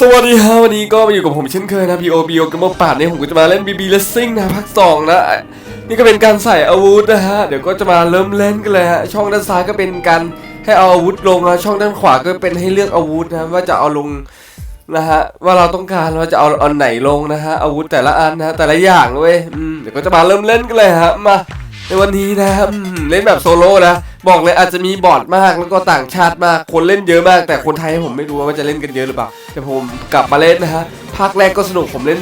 สวัสดีครับวันนี้ก็มาอยู่กับผมเช่นเคยนะ PO PO กับมาปาดเนี่ยผมก็จะมาเล่น BB Racing นะภาคสองนะ นี่ก็เป็นการใส่อาวุธนะฮะ เดี๋ยวก็จะมาเริ่มเล่นกันเลยฮะ ช่องด้านซ้ายก็เป็นการให้เอาอาวุธลงนะช่องด้านขวาก็เป็นให้เลือกอาวุธนะว่าจะเอาลงนะฮะว่าเราต้องการว่าจะเอาเอาไหนลงนะฮะอาวุธแต่ละอันนะแต่ละอย่างเว้ยเดี๋ยวก็จะมาเริ่มเล่นกันเลยฮะมา ในวันนี้นะครับเล่นแบบโซโล่นะบอกเลยอาจจะมีบอดมากแล้วก็ต่างชาติมากคนเล่นเยอะมาก แต่คนไทยผมไม่รู้ว่าจะเล่นกันเยอะหรือเปล่าแต่ผมกลับมาเล่นนะฮะภาคแรกก็สนุกผมเล่น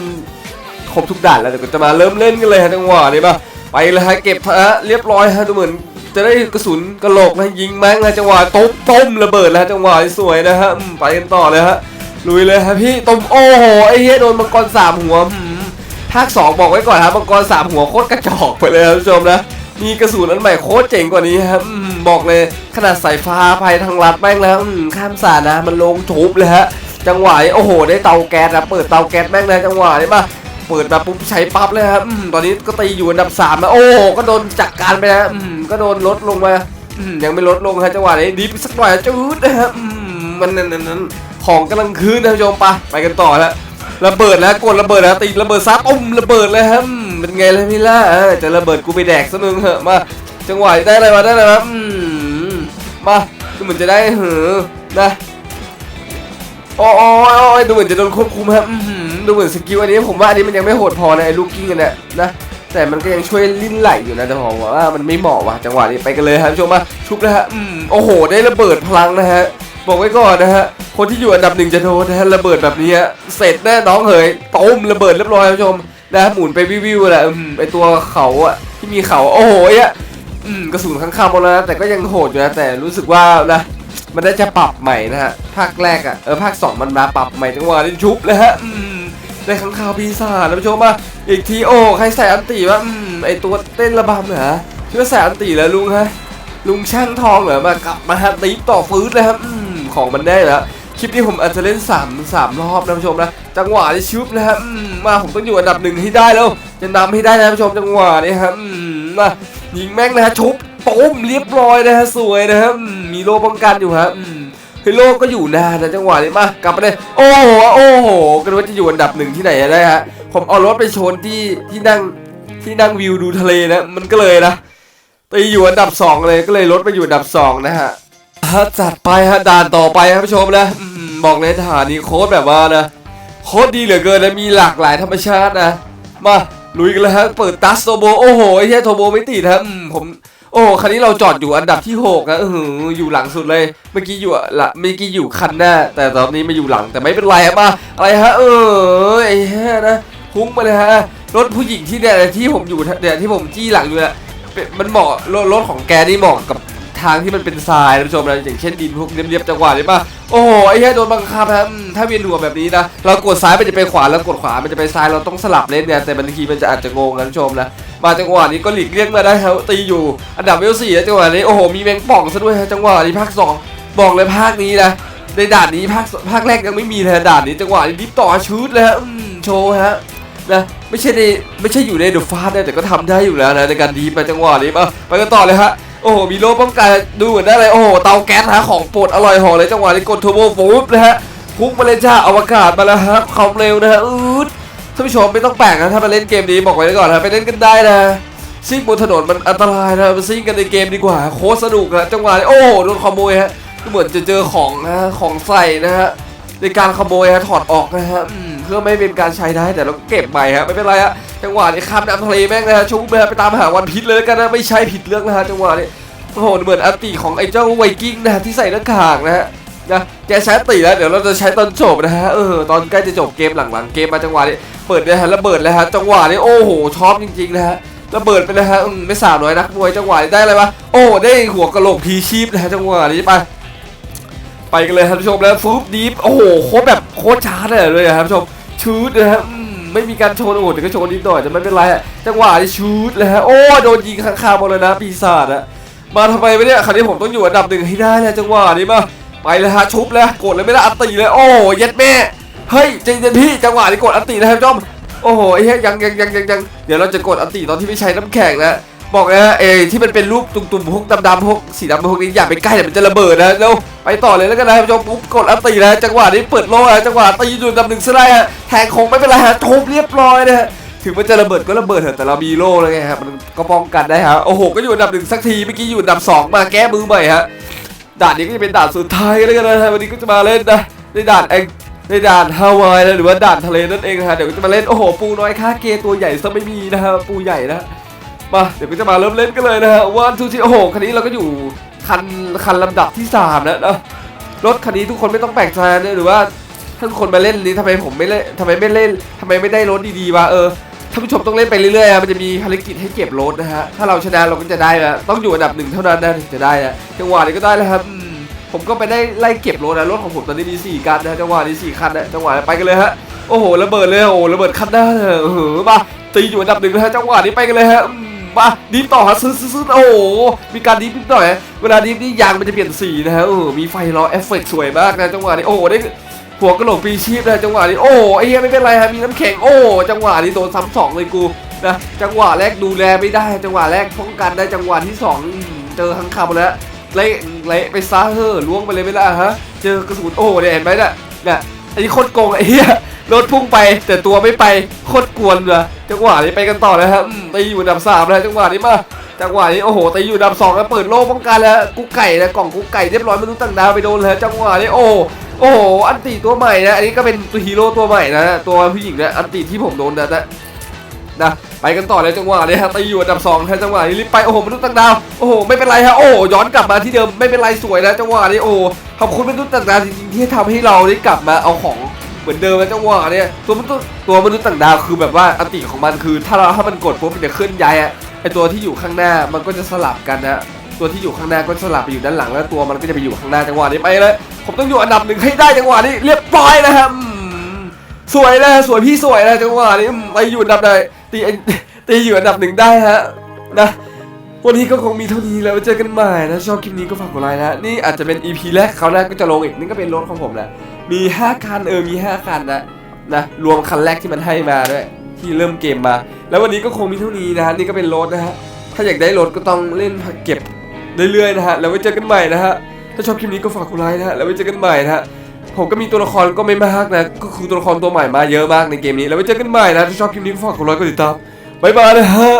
ครบทุกด่านแล้วเดี๋ยวจะมาเริ่มเล่นกันเลยฮะจังหวะนี้ปะไปเลยฮะเก็บฮะเรียบร้อยฮะดูเหมือนจะได้กระสุนกระโหลกนะยิงแม่งนะจังหวะต้มต้มระเบิดแล้วฮะจังหวะสวยนะฮะไปกันต่อเลยฮะลุยเลยฮะพี่ต้มโอ้โหไอ้เหี้ยโดนมังกรสามหัวภาคสองบอกไว้ก่อนครับมังกรสามหัวโคตรกระจอกไปเลยครับผู้ชมนะ มีกระสุนอันใหม่โคตรเจ๋งกว่านี้ครับอืมบอกเลยขนาดสายฟ้าภัยทางลัดแม่งแล้วข้ามสานะมันลงทุบเลยฮะจังหวะโอ้โห ได้เตาแก๊สนะเปิดเตาแก๊สแม่งเลยจังหวะนี้ป่ะเปิดมาปุ๊บใช้ปั๊บเลยครับอืมตอนนี้ก็ตีอยู่อันดับสามแล้วโอ้โหก็โดนจัดการไปแล้วอืมก็โดนลดลงมาอืมยังไม่ลดลงฮะจังหวะนี้ดิฟสักหน่อยจืดนะครับอืมมันนั่นนั่นนั่นของกำลังคืนนะผู้ชมไปไปกันต่อแล้วระเบิดแล้วกดระเบิดแล้วตีระเบิดซับอุ้มระเบิดเลยครับ เป็นไงล่ะพี่ล่ะจะระเบิดกูไปแดกซะนึงเหอะมาจังหวะได้อะไรมาได้อะไรมาอืมมาดูเหมือนจะได้เหอนะโอ้ยโอ้ยโอ้ดูเหมือนจะโดนควบคุมครับดูเหมือนสกิลอันนี้ผมว่าอันนี้มันยังไม่โหดพอนะไอ้ลูกกิ้งกันเนี่ยนะแต่มันก็ยังช่วยลิ้นไหลอยู่นะแต่ผมว่ามันไม่เหมาะว่ะจังหวะนี้ไปกันเลยครับชมมาชุบนะฮะโอ้โห ได้ระเบิดพลังนะฮะบอกไว้ก่อนนะฮะคนที่อยู่อันดับหนึ่งจะโดนนะฮะระเบิดแบบนี้เสร็จแน่น้องเอ๋ยต้มระเบิดเรียบร้อยครับผู้ชม นะฮะหมุนไปวิวๆแหละอืมไอตัวเขาอะที่มีเขาโอ้โหอะอืมกระสุนข้างๆหมดแล้วนะแต่ก็ยังโหดอยู่นะแต่รู้สึกว่านะมันได้จะปรับใหม่นะฮะภาคแรกอะ่ะเออภาค 2 มันมาปรับใหม่จังหวะนี้ชุบเลยฮะอืมได้ขังข่าวปีศาจนะผู้ชมมาอีกทีโอ้ใครใส่อันตีวะอืมไอตัวเต้นระบำเหรอชื่อใส่อันตีแล้วลุงฮะลุงช่างทองเหรอมากลับมาฮะตีต่อฟื้นเลยครับอืมของมันได้แล้ว คลิปนี้ผมอาจจะเล่น3 3รอบนะผู้ชมนะ จังหวะนี้ชุบนะฮะมมาผมต้องอยู่อันดับหนึ่งให้ได้แล้ว จะนำให้ได้นะผู้ชมจังหวะนี้ครับมมายิงแม่งนะฮะชุบตุ้มเรียบร้อยนะฮะสวยนะฮะมมีโลป้องกันอยู่ครับอืมเฮโลก็อยู่นานนะจังหวะนี้มากลับมาเลยโอ้โหโอ้โหกันว่าจะอยู่อันดับหนึ่งที่ไหนได้ฮะผมเอารถไปชนที่ที่นั่งที่นั่งวิวดูทะเลนะมันก็เลยนะตีอยู่อันดับสองเลยก็เลยลดไปอยู่อันดับสองนะฮะ จัดไปฮะด่านต่อไปครับผู้ชมนะอบอกเลยทหารนี้โค้ดแบบว่านะโคตรดีเหลือเกินนะมีหลากหลายธรรมชาตินะมาลุยกันเลยฮะเปิดตัสโทโบโอ้โหไอ้แค่โทโบไม่ติดครับผมโอ้โหคันนี้เราจอดอยู่อันดับที่หกนะเอออยู่หลังสุดเลย เมื่อกี้อยู่อะละเมื่อกี้อยู่คันหน้า แต่ตอนนี้มาอยู่หลังแต่ไม่เป็นไรมาอะไรฮะ เออไอ้แค่นะพุ่งมาเลยฮะรถผู้หญิงที่เนี่ยที่ผมอยู่เนี่ยที่ผมจี้หลังอยู่เนี่ยมันเหมาะรถรถของแกนี่เหมาะกับ ทางที่มันเป็นทรายนะผู้ชมนะอย่างเช่นดินพวกเรียบๆจังหวะนี้ป่ะโอ้โหไอ้แค่โดนบังคับนะถ้าเวียนหัวแบบนี้นะเรากดซ้ายมันจะไปขวาแล้วกดขวามันจะไปซ้ายเราต้องสลับเลนเนี่ยแต่บางทีมันจะอาจจะงงนะผู้ชมนะมาจังหวะนี้ก็หลีกเลี่ยงมาได้ครับตีอยู่อันดับเวลสี่จังหวะนี้โอ้โหมีแมงป่องซะด้วยจังหวะนี้ภาคสองบอกเลยภาคนี้นะในด่านนี้ภาคภาคแรกยังไม่มีเลยด่านนี้จังหวะนี้ดิฟต่อชุดเลยฮะโชว์ฮะนะไม่ใช่ในไม่ใช่อยู่ในเดอะฟาสนะแต่ก็ทำได้อยู่แล้วนะในการดีไปจังหวะนี้มาไปกันต่อเลยฮะ โอ้โหมีโล่ป้องกันดูเหมือนได้เลยโอ้โหเตาแก๊สฮะของโปรดอร่อยห่อเลยจังหวะนี้กดเทอร์โบฟูบนะฮะพุ่งมาเลยจ้าอวกาศมาแล้วฮะความเร็วนะฮะอืดท่านผู้ชมไม่ต้องแปลกนะถ้ามาเล่นเกมนี้บอกไว้ก่อนนะไปเล่นกันได้นะซิ่งบนถนนมันอันตรายนะมาซิ่งกันในเกมดีกว่าโคตรสนุกนะจังหวะนี้โอ้โหโดนขโมยฮะก็เหมือนจะเจอของนะของใส่นะฮะในการขโมยฮะถอดออกนะฮะ เพื่อไม่เป็นการใช้ได้แต่เราเก็บใหม่ฮะไม่เป็นไรฮะจังหวะนี้ข้ามน้ำทะเลแม่งนะฮะชุบไปไปตามหาวันพิษเลยกันนะไม่ใช่ผิดเรื่องนะฮะจังหวะนี้โอ้โหเหมือนอัติของไอ้เจ้าไวกิ้งนะที่ใส่หน้ากากนะฮะนะแกใช้ตีแล้วเดี๋ยวเราจะใช้ตอนจบนะฮะเออตอนใกล้จะจบเกมหลังๆเกมมาจังหวะนี้เปิดเลยฮะระเบิดเลยฮะจังหวะนี้โอ้โหชอบจริงๆนะฮะระเบิดไปเลยฮะไม่สาวน้อยนักมวยจังหวะนี้ได้อะไรวะโอ้ได้หัวกะโหลกพีชีพนะฮะจังหวะนี้ไป ไปกันเลยครับผู้ชมแล้วฟุบดีฟโอ้โหโคตรแบบโคตรช้าเลยเลยครับผู้ชมชูดนะฮะไม่มีการโชว์โอ้โหแต่ก็โชว์นิดหน่อยแต่ไม่เป็นไรจังหวะนี้ชูดเลยฮะโอ้โดนยิงข้างๆหมดเลยนะปีศาจอะมาทำไมไม่เนี่ยคราวนี้ผมต้องอยู่อันดับหนึ่งให้ได้เลยจังหวะนี้มาไปเลยฮะชุบเลยกดเลยไม่ได้อันตีเลยโอ้เย็ดแม่เฮ้ยใจเย็นพี่จังหวะนี้กดอันตีนะครับจอมโอ้โหไอ้เหี้ยยังยังยังยังยังเดี๋ยวเราจะกดอันตีตอนที่ไม่ใช้น้ำแข็งนะ บอกนะเอที่มันเป็นรูปตุ่มๆพวกดำๆพวกสีดำพวกนี้อย่าไปใกล้เดี๋ยวมันจะระเบิดนะเร็วไปต่อเลยแล้วกันนะท่านผู้ชมปุ๊บกดอันตีนะจังหวะนี้เปิดโล่นะจังหวะตีอยู่อันดับหนึ่งซะได้ฮะแทงคงไม่เป็นไรฮะทุบเรียบร้อยนะฮะถึงมันจะระเบิดก็ระเบิดเถอะแต่เรามีโล่แล้วไงครับมันก็ป้องกันได้ฮะโอ้โหก็อยู่อันดับหนึ่งสักทีเมื่อกี้อยู่อันดับสองมาแก้มือใหม่ฮะด่านนี้ก็จะเป็นด่านสุดท้ายแล้วกันนะวันนี้ก็จะมาเล่นนะในด่านเองในด่านฮาวายนะหรือว่าด่านทะเลนั่นเองฮะเดี๋ยวก็จะมาเล่นโอ้โหปูน้อยค่าเกตัวใหญ่ซะไม่มีนะฮะปูใหญ่นะ มาเดี๋ยวก็จะมาเริ่มเล่นกันเลยนะฮะวันทูที่โอ้โหคันนี้เราก็อยู่คันคันลำดับที่3แล้วนะรถคันนี้ทุกคนไม่ต้องแปลกใจนะหรือว่าถ้าทุกคนมาเล่นนี้ทำไมผมไม่เล่นทำไมไม่เล่นทำไมไม่ได้รถดีๆวะเออท่านผู้ชมต้องเล่นไปเรื่อยๆอะมันจะมีภารกิจให้เก็บรถนะฮะถ้าเราชนะเราก็จะได้นะต้องอยู่อันดับหนึ่งเท่านั้นนะถึงจะได้นะจังหวะนี้ก็ได้แล้วครับผมก็ไปได้ไล่เก็บรถนะรถของผมตอนนี้มีสี่คันนะจังหวะนี้สี่คันนะจังหวะนี้ไปกันเลยฮะโอ้โหระเบิดเลยโอ้โหระเบิดคันหน้าเลยเออมาตีอยู่อันดับหนึ่งนะฮะจังหวะนี้ไปกันเลยฮะ อืมาดิฟต่อฮะซื้อซื้อโอ้โหมีการดิฟนิดหน่อย เวลาดิฟนี่ยางมันจะเปลี่ยนสีนะฮะเออมีไฟล้อเอฟเฟกต์สวยมากนะจังหวะนี้โอ้ได้หัวกระโหลกปีชีพนะจังหวะนี้โอ้ไอ้เหี้ยไม่เป็นไรฮะมีน้ำแข็งโอ้จังหวะนี้โดนซ้ำสองเลยกูนะจังหวะแรกดูแลไม่ได้ จังหวะแรกป้องกันได้จังหวะที่สองเจอทั้งคำแล้วเละเละไปซะเฮ้อล่วงไปเลยไม่ละฮะเจอกระสุนโอ้เนี่ยเห็นไหมเนี่ยเนี่ยไอ้โคตรโกงไอ้เหี้ย รถพุ่งไป แต่ตัวไม่ไปโคตรกวนเลยจังหวะนี้ไปกันต่อเลยครับตีอยู่ดับสามแล้วจังหวะนี้มาจังหวะนี้โอ้โหตีอยู่ดับสองแล้วเปิดโล่ป้องกันแล้วกุ๊กไก่นะกล่องกุ๊กไก่เรียบร้อยมนุษย์ต่างดาวไปโดนเลยจังหวะนี้โอ้โอ้โหอันตีตัวใหม่นะอันนี้ก็เป็นตัวฮีโร่ตัวใหม่นะตัวผู้หญิงนะอันตีที่ผมโดนนะนะนะไปกันต่อเลยจังหวะนี้ฮะตีอยู่อันดับสองนะจังหวะนี้รีบไปโอ้โหมนุษย์ต่างดาวโอ้โหไม่เป็นไรฮะโอ้ย้อนกลับมาที่เดิมไม่เป็นไรสวยนะจังหวะนี้โอ้ขอบคุณมนุษย์ต่างดาวจริงๆที่ทำให้เราได้กลับมาเอาของ เหมือนเดิมนะจังหวเนี่ยตัวมันตัวมนุษย์ต่างดาวคือแบบว่าอติของมันคือ ถ้าเราถ้ามันกดปุ๊บมันจะเคลื่อนย้ายอะไอตัวที่อยู่ข้างหน้ามันก็จะสลับกันนะตัวที่อยู่ข้างหน้าก็สลับไปอยู่ด้านหลังแล้วตัวมันก็จะไปอยู่ข้างหน้าจังหวะนี้ไปเลยผมต้องอยู่อันดับหนึ่งให้ได้จังหวะนี้เรียบร้อยนะครับสวยนะสวยพี่สวยนะจังหวะนี้ไปอยู่อันดับใดตีตีอยู่อันดับหนึ่งได้ฮะนะ วันนี้ก็คงมีเท่านี้แล้วเจอกันใหม่นะชอบคลิปนี้ก็ฝากกดไลค์นะนี่อาจจะเป็น EP แรกเขาวหน้าก็จะลงอีกนี่ก็เป็นรถของผมแหละมี 5 คันเออมี 5 คันนะนะรวมคันแรกที่มันให้มาด้วยที่เริ่มเกมมา แล้ววันนี้ก็คงมีเท่านี้นะฮะนี่ก็เป็นรถนะฮะถ้าอยากได้รถก็ต้องเล่นเก็บเรื่อยๆนะฮะแล้วไว้เจอกันใหม่นะฮะถ้าชอบคลิปนี้ก็ฝากกดไลค์นะฮะแล้วไว้เจอกันใหม่นะฮะผมก็มีตัวละครก็ไม่มากนะก็คือตัวละครตัวใหม่มาเยอะมากในเกมนี้แล้วไว้เจอกันใหม่นะถ้าชอบคลิปนี้ก็ฝากกดไลค์กดติดตามบายบายนะฮะ